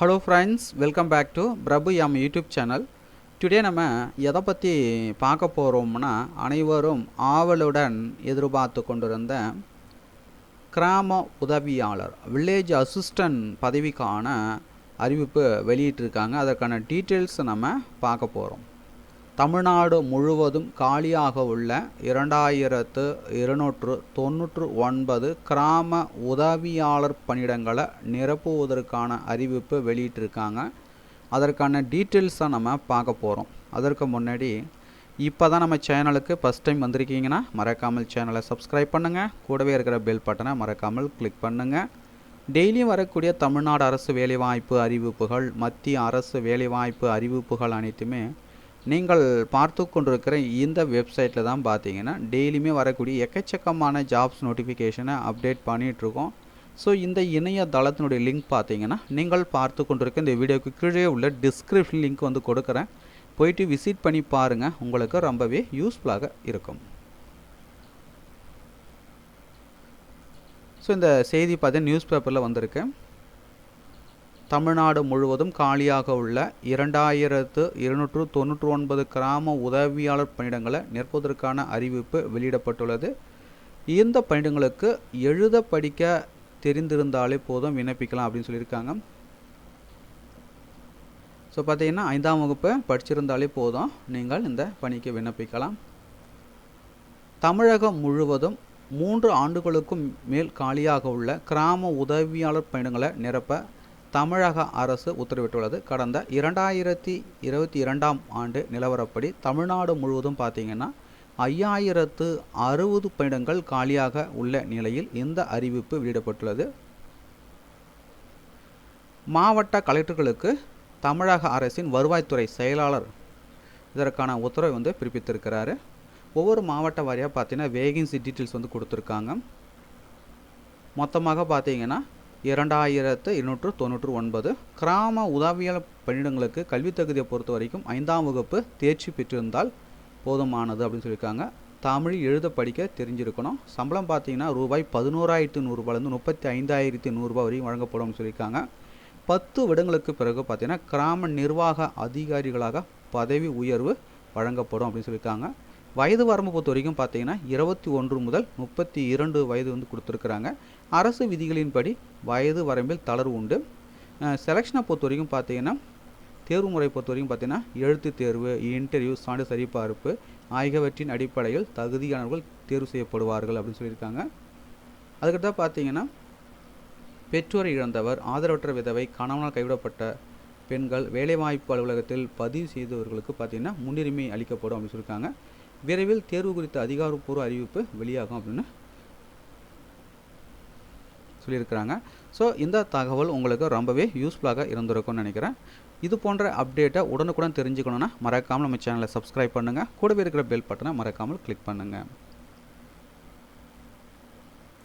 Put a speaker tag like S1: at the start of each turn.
S1: Hello friends welcome back to Prabhu M YouTube channel. Today நம்ம எதை பற்றி பார்க்க போகிறோம்னா அனைவரும் ஆவலுடன் எதிர்பார்த்து கொண்டிருந்த கிராம உதவியாளர் வில்லேஜ் அசிஸ்டன்ட் பதவிக்கான அறிவிப்பு வெளியிட்டிருக்காங்க. அதற்கான டீட்டெயில்ஸை நம்ம பார்க்க போகிறோம் தமிழ்நாடு முழுவதும் காலியாக உள்ள இரண்டாயிரத்து இருநூற்று தொண்ணூற்று ஒன்பது கிராம உதவியாளர் பணியிடங்களை நிரப்புவதற்கான அறிவிப்பு வெளியிட்டிருக்காங்க. அதற்கான டீட்டெயில்ஸை நம்ம பார்க்க போகிறோம் அதற்கு முன்னாடி இப்போ தான் நம்ம சேனலுக்கு ஃபஸ்ட் டைம் வந்திருக்கீங்கன்னா மறக்காமல் சேனலை சப்ஸ்கிரைப் பண்ணுங்கள் கூடவே இருக்கிற பெல் பட்டனை மறக்காமல் கிளிக் பண்ணுங்கள் டெய்லியும் வரக்கூடிய தமிழ்நாடு அரசு வேலைவாய்ப்பு அறிவிப்புகள் மத்திய அரசு வேலைவாய்ப்பு அறிவிப்புகள் அனைத்துமே நீங்கள் பார்த்து கொண்டிருக்கிற இந்த வெப்சைட்டில் தான் பார்த்தீங்கன்னா டெய்லியுமே வரக்கூடிய எக்கச்சக்கமான ஜாப்ஸ் நோட்டிஃபிகேஷனை அப்டேட் பண்ணிகிட்ருக்கோம் ஸோ இந்த இணையதளத்தினுடைய லிங்க் பார்த்தீங்கன்னா நீங்கள் பார்த்து கொண்டிருக்க இந்த வீடியோக்கு கீழே உள்ள டிஸ்கிரிப்ஷன் லிங்க் வந்து கொடுக்குறேன். போயிட்டு விசிட் பண்ணி பாருங்கள் உங்களுக்கு ரொம்பவே யூஸ்ஃபுல்லாக இருக்கும். ஸோ இந்த செய்தி பார்த்தீங்கன்னா நியூஸ் பேப்பரில் வந்திருக்கு. தமிழ்நாடு முழுவதும் காலியாக உள்ள இரண்டாயிரத்து இருநூற்று தொன்னூற்று ஒன்பது கிராம உதவியாளர் பணியிடங்களை நிற்பதற்கான அறிவிப்பு வெளியிடப்பட்டுள்ளது. இந்த பணியிடங்களுக்கு எழுத படிக்க தெரிந்திருந்தாலே போதும் விண்ணப்பிக்கலாம் அப்படின்னு சொல்லியிருக்காங்க. ஸோ பார்த்தீங்கன்னா ஐந்தாம் வகுப்பு படிச்சிருந்தாலே போதும் நீங்கள் இந்த பணிக்கு விண்ணப்பிக்கலாம். தமிழகம் முழுவதும் மூன்று ஆண்டுகளுக்கும் மேல் காலியாக உள்ள கிராம உதவியாளர் பணியிடங்களை நிரப்ப தமிழக அரசு உத்தரவிட்டுள்ளது. கடந்த இரண்டாயிரத்தி இருபத்தி இரண்டாம் ஆண்டு நிலவரப்படி தமிழ்நாடு முழுவதும் பார்த்தீங்கன்னா ஐயாயிரத்து அறுபது பணியிடங்கள் காலியாக உள்ள நிலையில் இந்த அறிவிப்பு வெளியிடப்பட்டுள்ளது. மாவட்ட கலெக்டர்களுக்கு தமிழக அரசின் வருவாய்த்துறை செயலாளர் இதற்கான உத்தரவை வந்து பிறப்பித்திருக்கிறாரு. ஒவ்வொரு மாவட்ட வாரியாக பார்த்தீங்கன்னா வேகன்சி டீட்டெயில்ஸ் வந்து கொடுத்துருக்காங்க. மொத்தமாக பார்த்தீங்கன்னா இரண்டாயிரத்து இருநூற்று தொண்ணூற்று ஒன்பது கிராம உதவியாளர் பணியிடங்களுக்கு கல்வித் தகுதியை பொறுத்த வரைக்கும் ஐந்தாம் வகுப்பு தேர்ச்சி பெற்றிருந்தால் போதுமானது அப்படின்னு சொல்லியிருக்காங்க. தமிழ் எழுத படிக்க தெரிஞ்சிருக்கணும். சம்பளம் பார்த்தீங்கன்னா ரூபாய் பதினோராயிரத்து நூறுரூபாலேருந்து முப்பத்தி ஐந்தாயிரத்தி நூறுரூபா வரையும் வழங்கப்படும்னு சொல்லியிருக்காங்க. பத்து வருடங்களுக்கு பிறகு பார்த்தீங்கன்னா கிராம நிர்வாக அதிகாரிகளாக பதவி உயர்வு வழங்கப்படும் அப்படின்னு சொல்லியிருக்காங்க. வயது வரம்பு பொறுத்த வரைக்கும் பார்த்தீங்கன்னா இருபத்தி ஒன்று முதல் முப்பத்தி இரண்டு வயது வந்து கொடுத்துருக்குறாங்க. அரசு விதிகளின்படி வயது வரம்பில் தளர்வு உண்டு. செலெக்ஷனை பொறுத்த வரைக்கும் பார்த்தீங்கன்னா தேர்வு முறை பொறுத்த வரைக்கும் பார்த்தீங்கன்னா எழுத்து தேர்வு இன்டர்வியூ சான்று சரிபார்ப்பு ஆகியவற்றின் அடிப்படையில் தகுதியானவர்கள் தேர்வு செய்யப்படுவார்கள் அப்படின்னு சொல்லியிருக்காங்க. அதுக்கடுத்தா பார்த்தீங்கன்னா பெற்றோரை இழந்தவர் ஆதரவற்ற விதவை கணவனால் கைவிடப்பட்ட பெண்கள் வேலைவாய்ப்பு அலுவலகத்தில் பதிவு செய்தவர்களுக்கு பார்த்தீங்கன்னா முன்னுரிமை அளிக்கப்படும் அப்படின்னு சொல்லியிருக்காங்க. விரைவில் தேர்வு குறித்த அதிகாரப்பூர்வ அறிவிப்பு வெளியாகும் அப்படின்னு சொல்லியிருக்கிறாங்க. ஸோ இந்த தகவல் உங்களுக்கு ரொம்பவே யூஸ்ஃபுல்லாக இருந்திருக்கும்னு நினைக்கிறேன். இது போன்ற அப்டேட்டை உடனுக்குடன் தெரிஞ்சுக்கணுன்னா மறக்காமல் நம்ம சேனலை சப்ஸ்கிரைப் பண்ணுங்கள் கூடவே இருக்கிற பெல் பட்டனை மறக்காமல் கிளிக் பண்ணுங்கள்